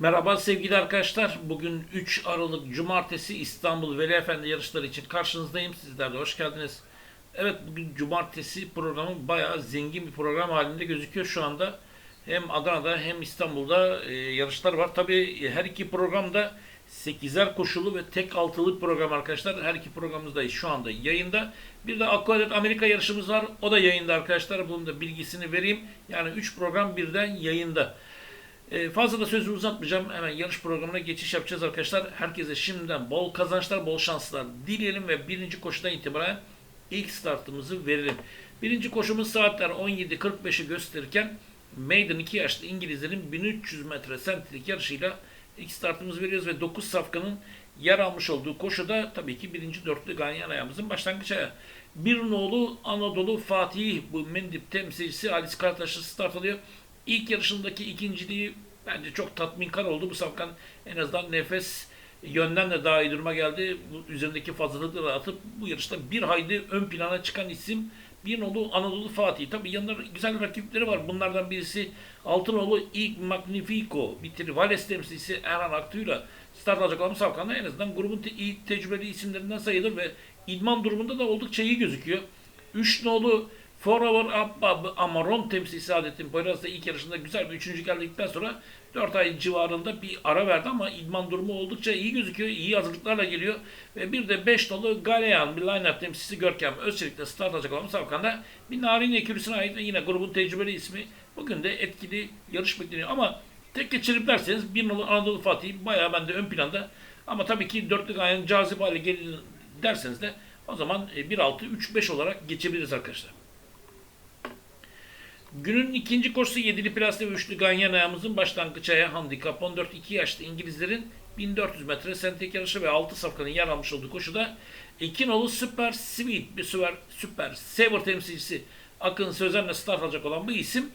Merhaba sevgili arkadaşlar. Bugün 3 Aralık Cumartesi İstanbul Veli Efendi yarışları için karşınızdayım. Sizler de hoş geldiniz. Evet bugün Cumartesi programı bayağı zengin bir program halinde gözüküyor şu anda. Hem Adana'da hem İstanbul'da e, yarışlar var. Tabii her iki programda 8'er koşulu ve tek altılık program arkadaşlar. Her iki programımız da şu anda yayında. Bir de Aquadet Amerika yarışımız var. O da yayında arkadaşlar. Bunun da bilgisini vereyim. Yani 3 program birden yayında. Ee, fazla da sözü uzatmayacağım. Hemen yarış programına geçiş yapacağız arkadaşlar. Herkese şimdiden bol kazançlar, bol şanslar dileyelim ve birinci koşudan itibaren ilk startımızı verelim. Birinci koşumuz saatler 17.45'i gösterirken Maiden 2 yaşlı İngilizlerin 1300 metre sentrik yarışıyla ilk startımızı veriyoruz ve 9 safkanın yer almış olduğu koşuda tabii ki birinci dörtlü ganyan ayağımızın başlangıç ayağı. Bir nolu Anadolu Fatih bu Mendip temsilcisi Halis Karataş'ı start alıyor. İlk yarışındaki ikinciliği bence çok tatminkar oldu. Bu safkan en azından nefes yönden de daha iyi duruma geldi. Bu üzerindeki fazlalıkları atıp bu yarışta bir hayli ön plana çıkan isim bir nolu Anadolu Fatih. Tabii yanında güzel rakipleri var. Bunlardan birisi Altınoğlu ilk Magnifico. Bir Trivales temsilcisi Erhan Aktu'yla start alacak olan safkanda en azından grubun te- iyi tecrübeli isimlerinden sayılır ve idman durumunda da oldukça iyi gözüküyor. Üç nolu Forever Abbab Amaron temsilcisi Saadettin Poyraz da ilk yarışında güzel bir üçüncü geldikten sonra 4 ay civarında bir ara verdi ama idman durumu oldukça iyi gözüküyor. İyi hazırlıklarla geliyor. Ve bir de 5 dolu Galeyan bir line-up temsilcisi Görkem Özçelik'te start alacak olan Savkan'da bir narin ekürüsüne ait ve yine grubun tecrübeli ismi. Bugün de etkili yarış bekleniyor. Ama tek geçirip derseniz bir nolu Anadolu Fatih bayağı bende ön planda. Ama tabii ki dörtlü gayenin cazip hale gelin derseniz de o zaman e, 1-6-3-5 olarak geçebiliriz arkadaşlar. Günün ikinci koşusu 7'li plastik ve üçlü ganyan ayağımızın başlangıç ayağı handikap 14-2 yaşlı İngilizlerin 1400 metre sentek yarışı ve 6 safkanın yer almış olduğu koşuda iki nolu Super Sweet bir süper, süper Saver temsilcisi Akın Sözen'le start alacak olan bu isim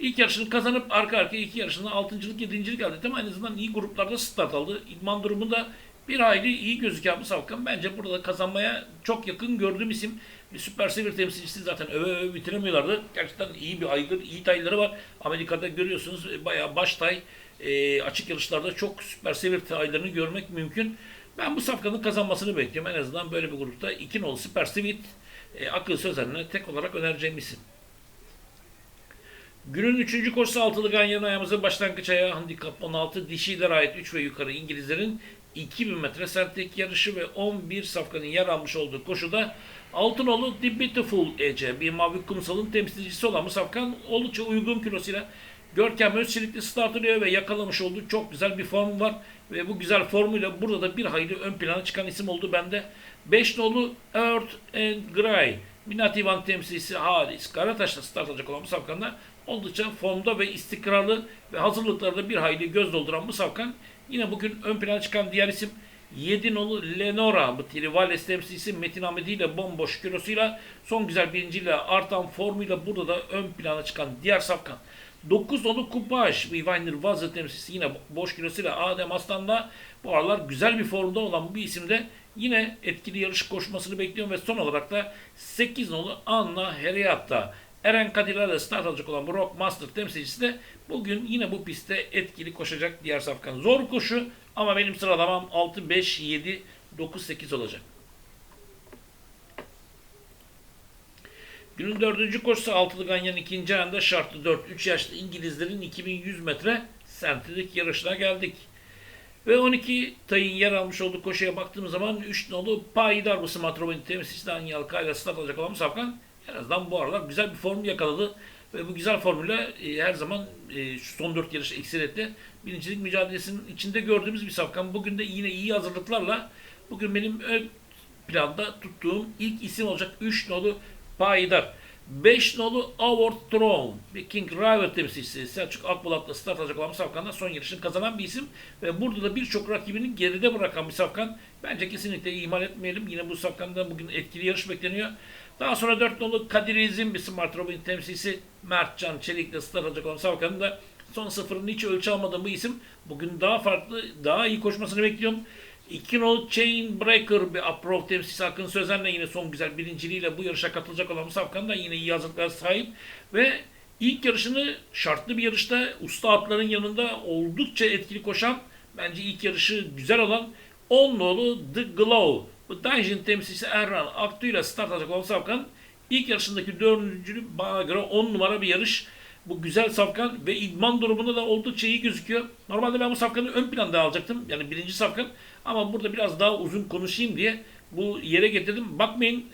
ilk yarışını kazanıp arka arkaya iki yarışında 6.lık 7.lik elde etti ama en azından iyi gruplarda start aldı. İdman durumunda bir hayli iyi gözüken bu safkan bence burada kazanmaya çok yakın gördüğüm isim. Bir süper seviye temsilcisi zaten öve öve bitiremiyorlardı. Gerçekten iyi bir aygır, iyi tayları var. Amerika'da görüyorsunuz e, bayağı baş tay e, açık yarışlarda çok süper seviye taylarını görmek mümkün. Ben bu safkanın kazanmasını bekliyorum. En azından böyle bir grupta iki nolu süper seviye e, akıl sözlerine tek olarak önereceğim isim. Günün üçüncü koşusu altılı ganyan ayağımızın başlangıç ayağı handikap 16 dişilere ait 3 ve yukarı İngilizlerin 2000 metre sertlik yarışı ve 11 safkanın yer almış olduğu koşuda Altınoğlu The Beautiful Ece bir mavi kumsalın temsilcisi olan bu safkan oldukça uygun kilosuyla Görkem Özçelik'te start alıyor ve yakalamış olduğu çok güzel bir form var. Ve bu güzel formuyla burada da bir hayli ön plana çıkan isim oldu bende. 5 nolu Earth and Grey Minati Van temsilcisi Halis Karataş'ta start alacak olan bu safkanda oldukça formda ve istikrarlı ve hazırlıklarda bir hayli göz dolduran bu safkan yine bugün ön plana çıkan diğer isim 7 nolu Lenora Trivales temsilcisi Metin Ahmedi ile bomboş kilosuyla son güzel birinciyle artan formuyla burada da ön plana çıkan diğer safkan. 9 nolu Kupaj Viviner Vazı temsilcisi yine boş kilosuyla Adem Aslan'la bu aralar güzel bir formda olan bu isimde yine etkili yarış koşmasını bekliyorum ve son olarak da 8 nolu Anna Heriatta Eren Kadirler'le start alacak olan bu Rock Master temsilcisi de bugün yine bu pistte etkili koşacak diğer safkan. Zor koşu ama benim sıralamam 6, 5, 7, 9, 8 olacak. Günün dördüncü koşusu altılı ganyan ikinci ayında şartlı 4, 3 yaşlı İngilizlerin 2100 metre sentrik yarışına geldik. Ve 12 tayın yer almış olduğu koşuya baktığımız zaman 3 nolu Payidar bu Smatrov'un temsilcisi Daniel Kayla start alacak olan safkan en azından bu aralar güzel bir form yakaladı. Ve bu güzel formüle e, her zaman e, şu son 4 yarış eksir etti. Birincilik mücadelesinin içinde gördüğümüz bir safkan. Bugün de yine iyi hazırlıklarla bugün benim ön planda tuttuğum ilk isim olacak 3 nolu Payidar. 5 nolu Award Throne bir King River temsilcisi Selçuk Akbulat'la start alacak olan bu safkanda son yarışını kazanan bir isim ve burada da birçok rakibini geride bırakan bir safkan. Bence kesinlikle ihmal etmeyelim. Yine bu safkanda bugün etkili yarış bekleniyor. Daha sonra 4 nolu Kadir İzin bir Smart Robin temsilcisi Mertcan Çelik'le start alacak olan safkanın da son sıfırını hiç ölçü almadığım bu isim. Bugün daha farklı, daha iyi koşmasını bekliyorum. 2 nolu Chain Breaker bir Aprov temsilcisi Akın Sözen'le yine son güzel birinciliğiyle bu yarışa katılacak olan bu safkan da yine iyi hazırlıklara sahip. Ve İlk yarışını şartlı bir yarışta usta atların yanında oldukça etkili koşan bence ilk yarışı güzel olan 10 nolu The Glow. Bu Dungeon temsilcisi Erhan Aktu ile start alacak olan Safkan ilk yarışındaki dördüncülü bana göre 10 numara bir yarış. Bu güzel safkan ve idman durumunda da oldukça iyi gözüküyor. Normalde ben bu safkanı ön planda alacaktım. Yani birinci safkan. Ama burada biraz daha uzun konuşayım diye bu yere getirdim. Bakmayın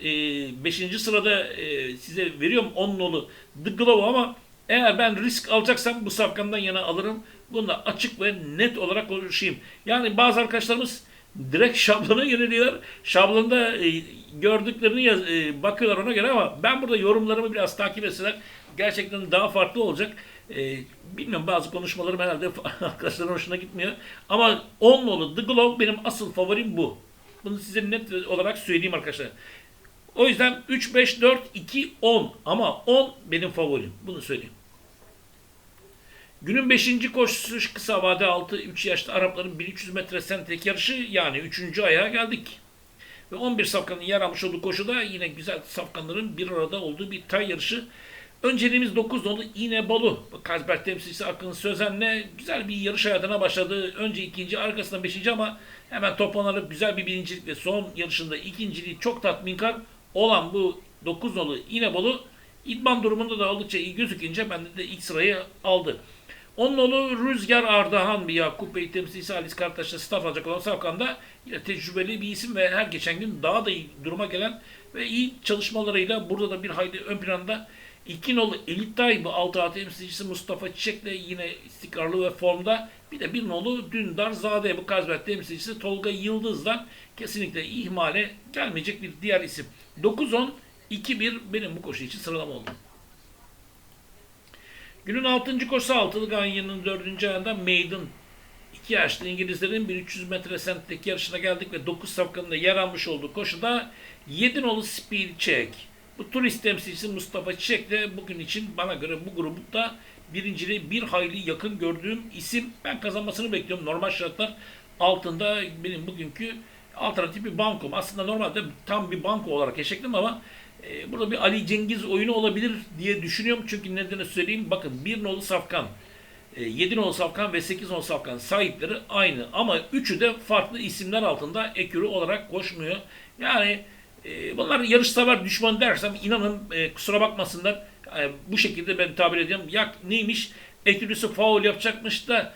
5. E, sırada e, size veriyorum 10 nolu The Glove ama eğer ben risk alacaksam bu safkandan yana alırım. Bunu da açık ve net olarak konuşayım. Yani bazı arkadaşlarımız direkt şablona yöneliyorlar. Şablonda e, gördüklerini yaz, e, bakıyorlar ona göre ama ben burada yorumlarımı biraz takip etseler gerçekten daha farklı olacak. E, bilmiyorum bazı konuşmalarım herhalde arkadaşların hoşuna gitmiyor. Ama 10 nolu The Globe benim asıl favorim bu. Bunu size net olarak söyleyeyim arkadaşlar. O yüzden 3, 5, 4, 2, 10 ama 10 benim favorim. Bunu söyleyeyim. Günün 5. koşusu kısa vade 6-3 yaşlı Arapların 1300 metre sentek yarışı yani 3. ayağa geldik. Ve 11 safkanın yer almış olduğu koşuda yine güzel safkanların bir arada olduğu bir tay yarışı. Önceliğimiz 9 nolu İğne Bolu. Kazberk temsilcisi Akın Sözen'le güzel bir yarış hayatına başladı. Önce ikinci, arkasından beşinci ama hemen toplanarak güzel bir birincilik ve son yarışında ikinciliği çok tatminkar olan bu 9 nolu İğne Bolu idman durumunda da oldukça iyi gözükünce bende de ilk sırayı aldı. Onun oğlu Rüzgar Ardahan bir Yakup Bey temsilcisi Halis Kartaş'la staff alacak olan Safkan'da yine tecrübeli bir isim ve her geçen gün daha da iyi duruma gelen ve iyi çalışmalarıyla burada da bir hayli ön planda İki nolu Elit Tayyip'i 6 A temsilcisi Mustafa Çiçek'le yine istikrarlı ve formda. Bir de bir nolu Dündar Zade bu Kazbek temsilcisi Tolga Yıldız'dan kesinlikle ihmale gelmeyecek bir diğer isim. 9-10 2-1 benim bu koşu için sıralama oldu. Günün 6. koşusu altılı Ganyan'ın 4. ayında Maiden 2 yaşlı İngilizlerin 1300 metre sentteki yarışına geldik ve 9 safkanında yer almış olduğu koşuda 7 nolu Speed Check. Bu turist temsilcisi Mustafa Çiçek de bugün için bana göre bu grupta birinciliği bir hayli yakın gördüğüm isim. Ben kazanmasını bekliyorum. Normal şartlar altında benim bugünkü alternatif bir bankom. Aslında normalde tam bir banko olarak eşektim ama e, burada bir Ali Cengiz oyunu olabilir diye düşünüyorum. Çünkü nedeni söyleyeyim. Bakın bir nolu safkan, e, 7 nolu safkan ve 8 nolu safkan sahipleri aynı. Ama üçü de farklı isimler altında ekürü olarak koşmuyor. Yani e, bunlar yarışsever düşman dersem inanın e, kusura bakmasınlar. E, bu şekilde ben tabir ediyorum. Ya neymiş? Ekürüsü faul yapacakmış da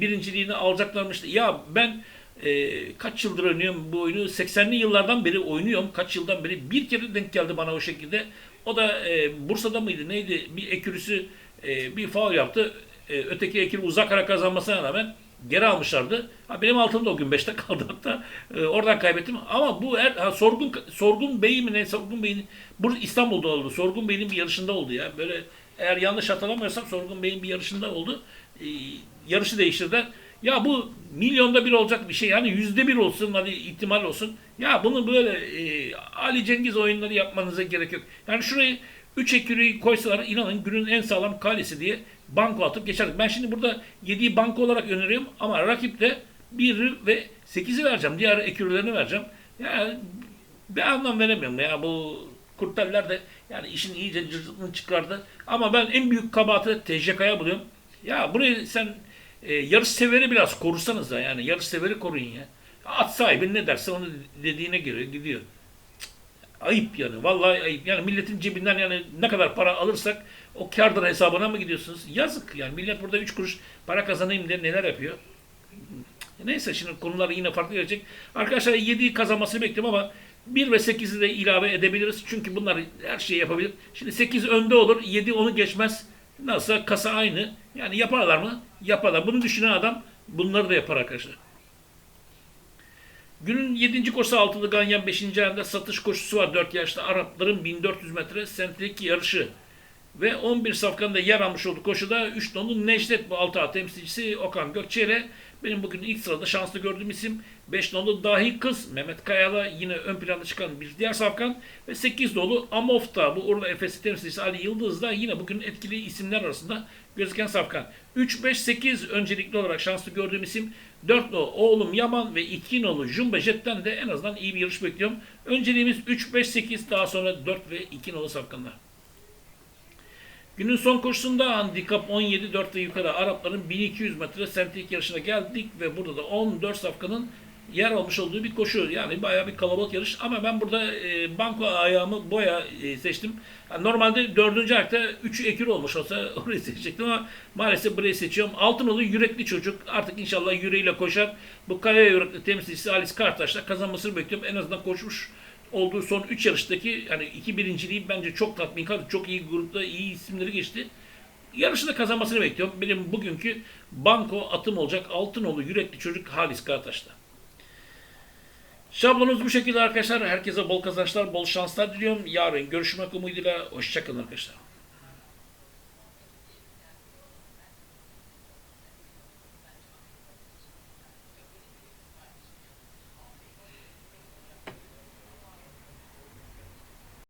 birinciliğini alacaklarmış da. Ya ben e, kaç yıldır oynuyorum bu oyunu? 80'li yıllardan beri oynuyorum. Kaç yıldan beri bir kere denk geldi bana o şekilde. O da e, Bursa'da mıydı neydi? Bir ekürüsü e, bir faul yaptı. E, öteki ekürü uzak ara kazanmasına rağmen geri almışlardı. Ha, benim altımda o gün 5'te kaldı hatta. E, oradan kaybettim. Ama bu er, ha, Sorgun Sorgun Bey mi ne? Sorgun Bey'in burada İstanbul'da oldu. Sorgun Bey'in bir yarışında oldu ya. Böyle eğer yanlış hatırlamıyorsam Sorgun Bey'in bir yarışında oldu. E, yarışı değiştirdiler. Ya bu milyonda bir olacak bir şey. Yani yüzde bir olsun hadi ihtimal olsun. Ya bunu böyle e, Ali Cengiz oyunları yapmanıza gerek yok. Yani şurayı 3 ekürüyü koysalar inanın günün en sağlam kalesi diye banko atıp geçerdik. Ben şimdi burada 7'yi banko olarak öneriyorum ama rakip de 1 ve 8'i vereceğim. Diğer ekürülerini vereceğim. Yani bir anlam veremiyorum ya bu kurteller de yani işin iyice cırcırtını çıkardı. Ama ben en büyük kabahati TCK'ya buluyorum. Ya burayı sen e, yarış severi biraz korusanız da yani yarış severi koruyun ya. At sahibi ne derse onu dediğine göre gidiyor. Ayıp yani. Vallahi ayıp. Yani milletin cebinden yani ne kadar para alırsak o kardır hesabına mı gidiyorsunuz? Yazık yani. Millet burada 3 kuruş para kazanayım diye neler yapıyor. Neyse şimdi konular yine farklı gelecek. Arkadaşlar 7'yi kazanmasını bekliyorum ama 1 ve 8'i de ilave edebiliriz. Çünkü bunlar her şeyi yapabilir. Şimdi 8 önde olur. 7 onu geçmez. Nasıl kasa aynı. Yani yaparlar mı? Yaparlar. Bunu düşünen adam bunları da yapar arkadaşlar. Günün 7. koşusu altılı Ganyan 5. ayında satış koşusu var. 4 yaşta Arapların 1400 metre sentrik yarışı. Ve 11 safkanında yer almış olduğu koşuda 3 nolu Necdet bu 6 A temsilcisi Okan Gökçe ile benim bugün ilk sırada şanslı gördüğüm isim 5 nolu Dahi Kız Mehmet Kaya'la yine ön planda çıkan bir diğer safkan ve 8 nolu Amofta bu Urla Efes'i temsilcisi Ali Yıldız da yine bugün etkili isimler arasında gözüken safkan. 3-5-8 öncelikli olarak şanslı gördüğüm isim 4 nolu oğlum Yaman ve 2 nolu Jumba Jet'ten de en azından iyi bir yarış bekliyorum. Önceliğimiz 3-5-8 daha sonra 4 ve 2 nolu safkanlar. Günün son koşusunda handikap 17 4 ve yukarı Arapların 1200 metre sentetik yarışına geldik ve burada da 14 safkanın yer almış olduğu bir koşu. Yani bayağı bir kalabalık yarış ama ben burada e, banko ayağımı boya e, seçtim. Yani normalde dördüncü ayakta 3 ekür olmuş olsa orayı seçecektim ama maalesef burayı seçiyorum. Altınoğlu yürekli çocuk. Artık inşallah yüreğiyle koşar. Bu kaya yürekli temsilcisi Alice Kartaş'la kazanmasını bekliyorum. En azından koşmuş olduğu son 3 yarıştaki yani iki birinciliği bence çok tatminkar, çok iyi grupta iyi isimleri geçti. Yarışında kazanmasını bekliyorum. Benim bugünkü banko atım olacak Altınoğlu yürekli çocuk Halis Kartaş'ta. Şablonumuz bu şekilde arkadaşlar. Herkese bol kazançlar, bol şanslar diliyorum. Yarın görüşmek umuduyla. Hoşçakalın arkadaşlar.